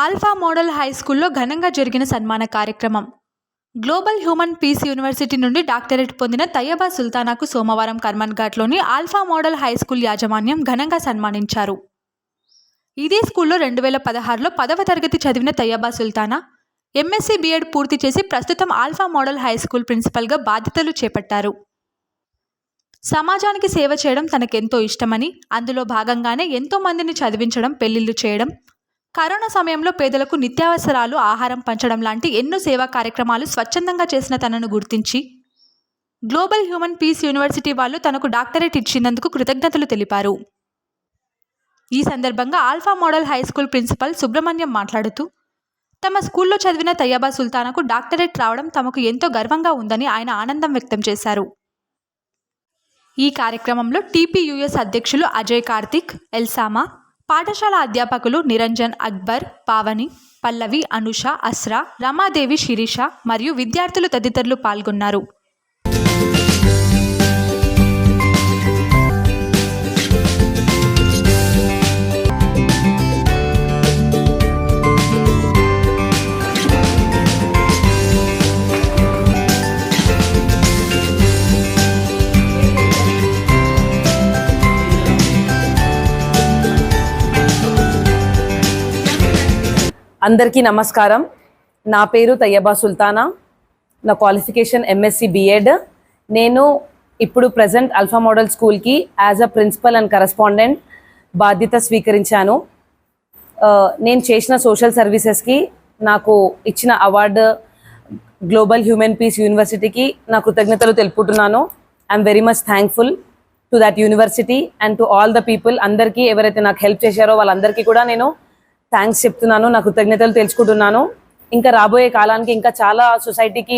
Alpha model high స్కూల్లో ఘనంగా జరిగిన సన్మాన కార్యక్రమం. గ్లోబల్ హ్యూమన్ పీస్ యూనివర్సిటీ నుండి డాక్టరేట్ పొందిన తయ్యబా సుల్తానాకు సోమవారం కర్మన్ ఘాట్లోని ఆల్ఫా మోడల్ హై స్కూల్ యాజమాన్యం ఘనంగా సన్మానించారు. ఇదే స్కూల్లో రెండు వేల పదహారులో పదవ తరగతి చదివిన తయ్యబా సుల్తానా ఎంఎస్సీ బీఎడ్ పూర్తి చేసి ప్రస్తుతం ఆల్ఫా మోడల్ హై స్కూల్ ప్రిన్సిపల్గా బాధ్యతలు చేపట్టారు. సమాజానికి సేవ చేయడం తనకెంతో ఇష్టమని అందులో భాగంగానే ఎంతో మందిని చదివించడం పెళ్ళిళ్ళు చేయడం కరోనా సమయంలో పేదలకు నిత్యావసరాలు ఆహారం పంచడం లాంటి ఎన్నో సేవా కార్యక్రమాలు స్వచ్ఛందంగా చేసిన తనను గుర్తించి గ్లోబల్ హ్యూమన్ పీస్ యూనివర్సిటీ వాళ్ళు తనకు డాక్టరేట్ ఇచ్చినందుకు కృతజ్ఞతలు తెలిపారు. ఈ సందర్భంగా alpha model high school principal Subrahmanyam మాట్లాడుతూ తమ స్కూల్లో చదివిన తయ్యబా సుల్తానాకు డాక్టరేట్ రావడం తమకు ఎంతో గర్వంగా ఉందని ఆయన ఆనందం వ్యక్తం చేశారు. ఈ కార్యక్రమంలో టీపీయూఎస్ అధ్యక్షులు అజయ్ కార్తిక్ ఎల్సామా పాఠశాల అధ్యాపకులు నిరంజన్ అక్బర్ పావని పల్లవి అనుష అస్రా రమాదేవి శిరీష మరియు విద్యార్థులు తదితరులు పాల్గొన్నారు. అందరికీ నమస్కారం. నా పేరు తయ్యబా సుల్తానా. నా క్వాలిఫికేషన్ ఎంఎస్సి బిఎడ్ నేను ఇప్పుడు ప్రజెంట్ అల్ఫా మోడల్ స్కూల్కి as a principal and correspondent బాధ్యత స్వీకరించాను. నేను చేసిన సోషల్ సర్వీసెస్కి నాకు ఇచ్చిన అవార్డు గ్లోబల్ హ్యూమన్ పీస్ యూనివర్సిటీకి నా కృతజ్ఞతలు తెలుపుకుంటున్నాను I'm very much thankful to that university and to all the people అందరికీ ఎవరైతే నాకు హెల్ప్ చేశారో వాళ్ళందరికీ కూడా నేను థ్యాంక్స్ చెప్తున్నాను నా కృతజ్ఞతలు తెలుసుకుంటున్నాను ఇంకా రాబోయే కాలానికి ఇంకా చాలా సొసైటీకి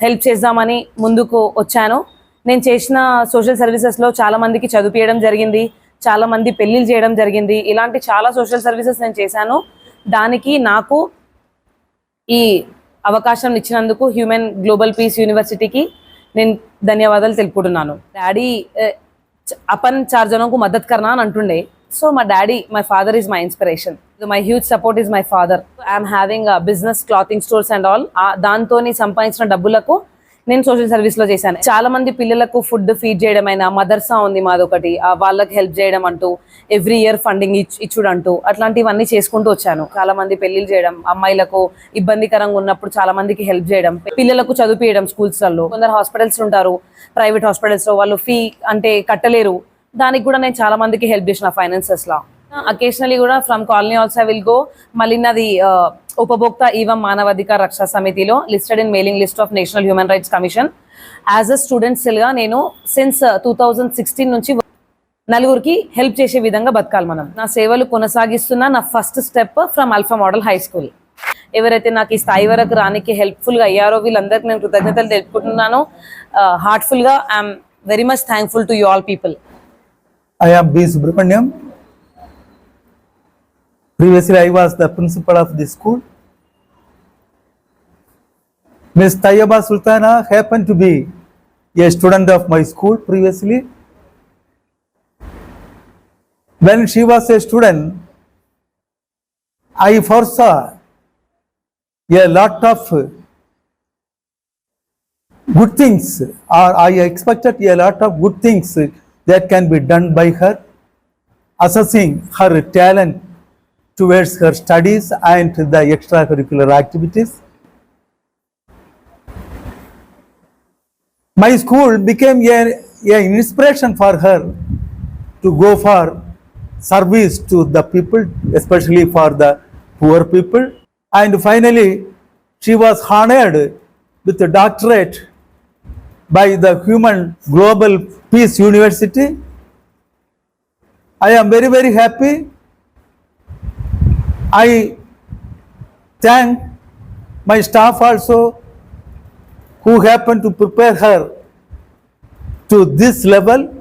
హెల్ప్ చేద్దామని ముందుకు వచ్చాను నేను చేసిన సోషల్ సర్వీసెస్లో చాలా మందికి చదివించడం జరిగింది చాలా మంది పెళ్ళిళ్ళు చేయడం జరిగింది ఇలాంటి చాలా సోషల్ సర్వీసెస్ నేను చేశాను దానికి నాకు ఈ అవకాశం ఇచ్చినందుకు హ్యూమన్ గ్లోబల్ పీస్ యూనివర్సిటీకి నేను ధన్యవాదాలు తెలుపుకుంటున్నాను డాడీ ఏ, చ- अपन चार जनों को मदद करना అని అంటుండే సో మా daddy my father is my inspiration my huge support is my father I'm having business clothing stores and all దాంతో సంపాదించిన డబ్బులకు నేను సోషల్ సర్వీస్లో చేశాను. చాలా మంది పిల్లలకు ఫుడ్ ఫీడ్ చేయడం అయినా మదర్సా ఉంది మాదొకటి. వాళ్ళకి హెల్ప్ చేయడం అంటూ ఎవ్రీ ఇయర్ ఫండింగ్ ఇచ్చుడు అంటూ అట్లాంటివన్నీ చేసుకుంటూ వచ్చాను. చాలా మంది పెళ్ళిళ్ళు చేయడం అమ్మాయిలకు ఇబ్బందికరంగా ఉన్నప్పుడు చాలా మందికి హెల్ప్ చేయడం పిల్లలకు చదివించడం స్కూల్స్లలో కొందరు హాస్పిటల్స్ ఉంటారు ప్రైవేట్ హాస్పిటల్స్లో వాళ్ళు ఫీ అంటే కట్టలేరు. దానికి కూడా నేను చాలా మందికి హెల్ప్ చేసిన ఫైనాన్సెస్లో అకేషనలీ కూడా from colony also will go మళ్ళీ నాది ఉపభోక్త ఈవం మానవాధికార రక్షా సమితిలో listed in mailing list of national human rights commission as a student సెల్గా నేను సిన్స్ టూ థౌజండ్ సిక్స్టీన్ నుంచి నలుగురికి హెల్ప్ చేసే విధంగా బతకాలి మనం. నా సేవలు కొనసాగిస్తున్న నా first step from alpha model high school ఎవరైతే నాకు ఈ స్థాయి వరకు రానికి హెల్ప్ఫుల్గా అయ్యారో వీళ్ళందరికీ నేను కృతజ్ఞతలు తెలుపుకుంటున్నాను. హార్ట్ఫుల్గా I'm very much thankful to you all people I am B. Subramaniam. Previously, I was the principal of the school. Ms. Tayyaba Sultana happened to be a student of my school previously. When she was a student, I foresaw a lot of good things, or I expected a lot of good things that can be done by her, assessing her talent towards her studies and the extracurricular activities. My school became a, a inspiration for her to go for service to the people, especially for the poor people. And finally, she was honored with a doctorate by the Human Global Peace University. I am very, very happy. I thank my staff also who happened to prepare her to this level